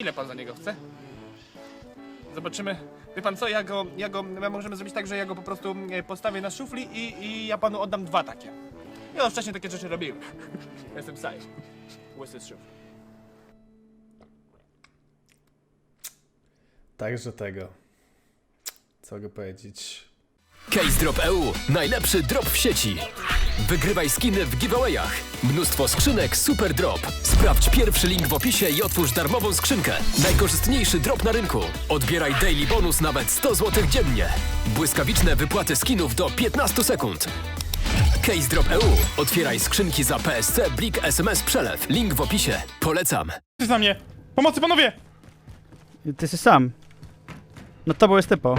Ile pan za niego chce? Zobaczymy. Wie pan co, ja go, ja go, my możemy zrobić tak, że ja go po prostu e, postawię na szufli i, i ja panu oddam dwa takie. Ja wcześniej takie rzeczy robiłem. Jestem saj. Łysy z szufli. Także tego. Co mogę powiedzieć? Case Drop EU. Najlepszy drop w sieci. Wygrywaj skiny w giveawayach. Mnóstwo skrzynek Super Drop. Sprawdź pierwszy link w opisie i otwórz darmową skrzynkę. Najkorzystniejszy drop na rynku. Odbieraj daily bonus nawet 100 zł dziennie. Błyskawiczne wypłaty skinów do 15 sekund. Case Drop EU. Otwieraj skrzynki za PSC, Blik, SMS, Przelew. Link w opisie. Polecam. jest na mnie! Pomocy, panowie! Ty jesteś sam. No to jest typo.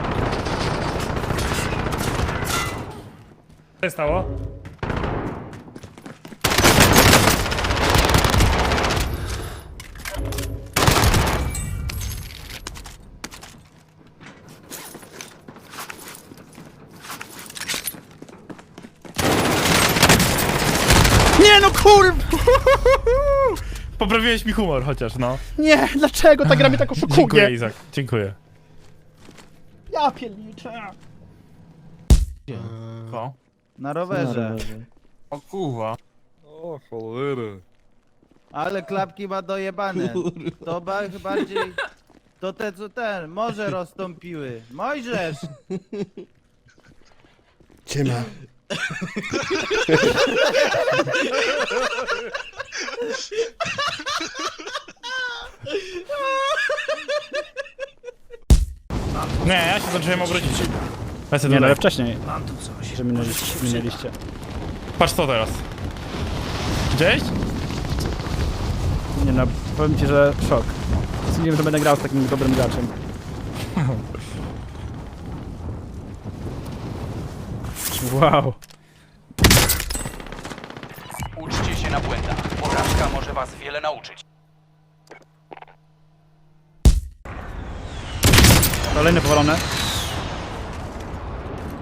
Co się stało? Nie no kurw! Poprawiłeś mi humor chociaż, no. Nie, dlaczego ta gra mnie tak Dziękuję, oszukuje? Izak. Dziękuję. Ja pierniczę. Co? Na rowerze. O kurwa. Ale klapki ma dojebane. To ba bardziej... To te co ten, morze rozstąpiły. Mojżesz! Ciema. Nie, ja się zacząłem obrócić. Lecę Nie no, ale wcześniej. Mam tu coś. Że minęliście. minęliście. Patrz to teraz. Cześć? Nie no, powiem ci, że szok. Nie wiem, że będę grał z takim dobrym graczem. Wow. Uczcie się na błędach. Porażka może was wiele nauczyć. Kolejne powalone.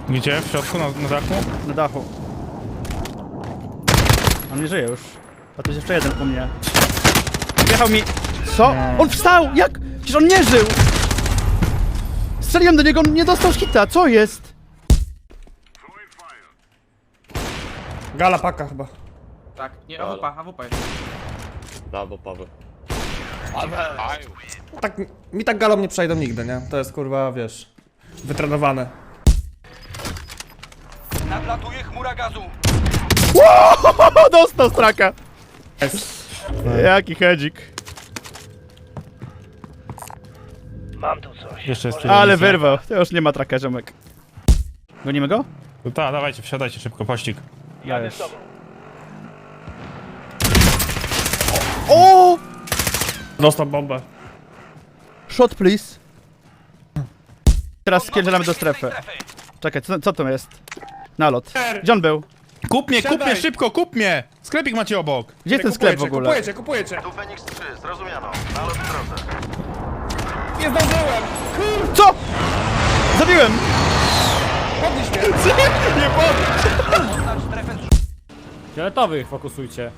Gdzie? W środku, na, na dachu? Na dachu. On nie żyje już. A tu jest jeszcze jeden u mnie. Wjechał mi... Co? On wstał! Jak? Przecież on nie żył! Strzeliłem do niego, on nie dostał hita, co jest? Gala paka chyba. Tak, nie, AWP, AWP. Tak, mi tak galą nie przejdą nigdy, nie? To jest kurwa, wiesz, wytrenowane. Nadlatuje chmura gazu. O, dostał straka! Jaki hedzik. Jeszcze jest Ale wyrwał. To już nie ma traka, ziomek. Gonimy go? No Tak, dawajcie, wsiadajcie szybko, pościg. Dajesz. O! Dostał bombę. Shot, please. Teraz spierdzielamy do strefy. Czekaj, co, co to jest? Nalot. Gdzie on był? Kup mnie, kup Siadaj. mnie, szybko, kup mnie! Sklepik macie obok. Gdzie jest ten sklep w ogóle? Kupujecie, kupujecie. Tu Fenix 3, zrozumiano. Nalot w drodze. Nie zdążyłem! Co? Zabiłem! Podnieś mnie! Nie pod... Fioletowych fokusujcie.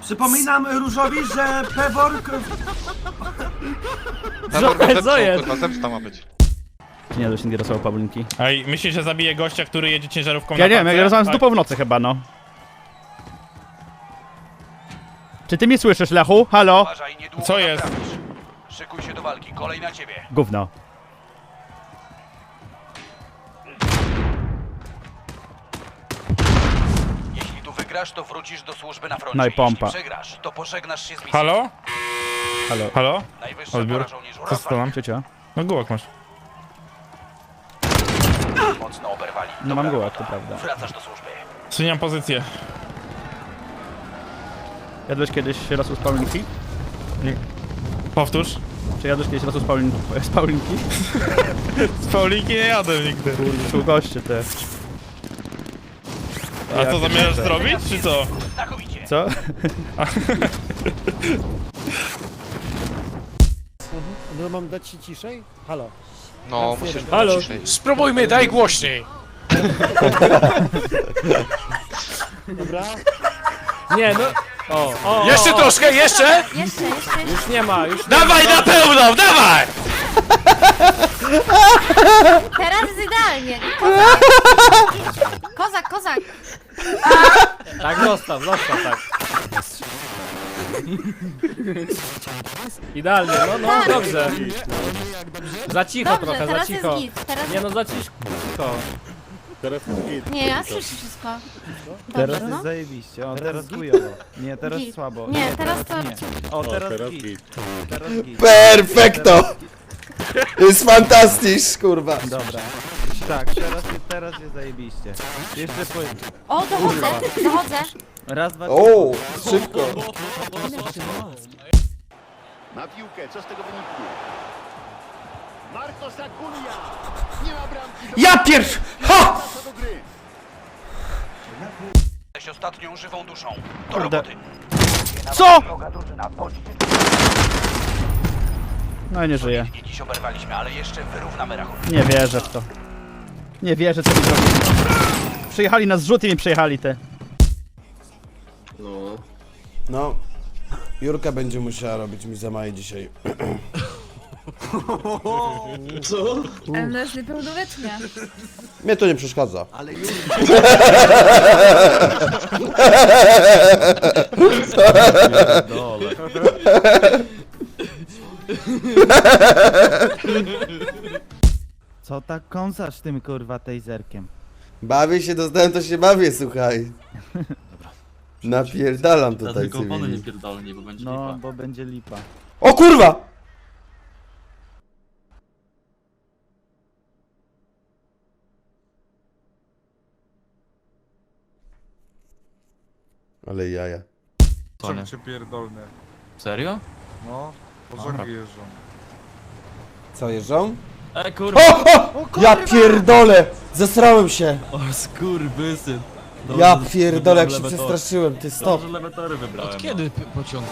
Przypominam Różowi, że Pework... Co, jest? Nie, to się nie rozsłał Pawlinki. Ej, myślisz, że zabije gościa, który jedzie ciężarówką Ja na nie wiem, parce? ja rozmawiam z Tak. dupą w nocy chyba, no. Czy ty mnie słyszysz, Lechu? Halo? Uważaj, niedługo Co jest? naprawisz. Szykuj się do walki, kolej na ciebie. Gówno. Wygrasz, to wrócisz do służby na froncie. No i pompa. Jeśli przegrasz, to pożegnasz się z misją. Halo? Halo. Halo? Najwyższa Odbiór? pora żołnierzu. Co z tobą? Ciocia? No gułek masz. Rozwal. Mocno oberwali. No mam gołak, to prawda. Wracasz do służby. Zmieniam pozycję. Jadłeś kiedyś rosół z Paulinki? Powtórz. Czy jadłeś kiedyś rosół z, Paulin... z Paulinki? Z Paulinki nie jadę nigdy. Kurde, są goście te. A co zamierzasz zrobić, czy co? Znakomicie. Co? No mam dać ci ciszej? Halo. No, musisz Halo. Spróbujmy, daj głośniej! Dobra. Nie, no O, o, Jeszcze o, troszkę, jeszcze! Jeszcze, jeszcze, jeszcze. Już nie ma, już nie Dawaj na pełną, dawaj! Teraz jest idealnie. Kozak. Kozak, kozak. Tak, zostaw, zostaw, tak. Idealnie, no, no, Tak. dobrze. Za cicho Dobrze, trochę, za teraz cicho. jest git. Teraz... Nie no, za cicho. Nie, ja słyszę wszystko. Teraz Dobrze, jest no. zajebiście, o teraz chujowo. Nie, teraz Git. słabo. Nie, teraz to... Nie. O, teraz git. Teraz git. Perfekto! Jest fantastysz, kurwa. Dobra. Tak, teraz, teraz jest zajebiście. Jeszcze po... O, dochodzę, dochodzę. Raz, dwa, O, szybko. Na piłkę, co z tego wyniknie? Marcos Acuña! Nie ma bramki, Ja pierw... Ha! co do gry. Jesteś ostatnią żywą duszą. Do roboty. Co? No i nie żyje. Nie dziś oberwaliśmy, ale jeszcze wyrównamy rachunek. Nie wierzę w to. Nie wierzę, co mi zrobili. Przyjechali na zrzut i mi przejechali te. No, Jurka będzie musiała robić mi za maj dzisiaj. Ale no jest niepełnoletnia. Mnie to nie przeszkadza. Co tak kąsasz tym kurwa taserkiem? Bawię się, dostałem to się bawię, słuchaj. Napierdalam tutaj cywili. No, bo będzie lipa. O kurwa! Ale jaja. Cię pierdolne. Serio? No, pożegi jeżdżą. Co, jeżdżą? E kurwa, O, o! Ja pierdolę! Zesrałem się! o skurwysyn. Ja pierdolę, jak się przestraszyłem, ty stop. Dobrze lewe tory wybrałem. Kiedy pociąg?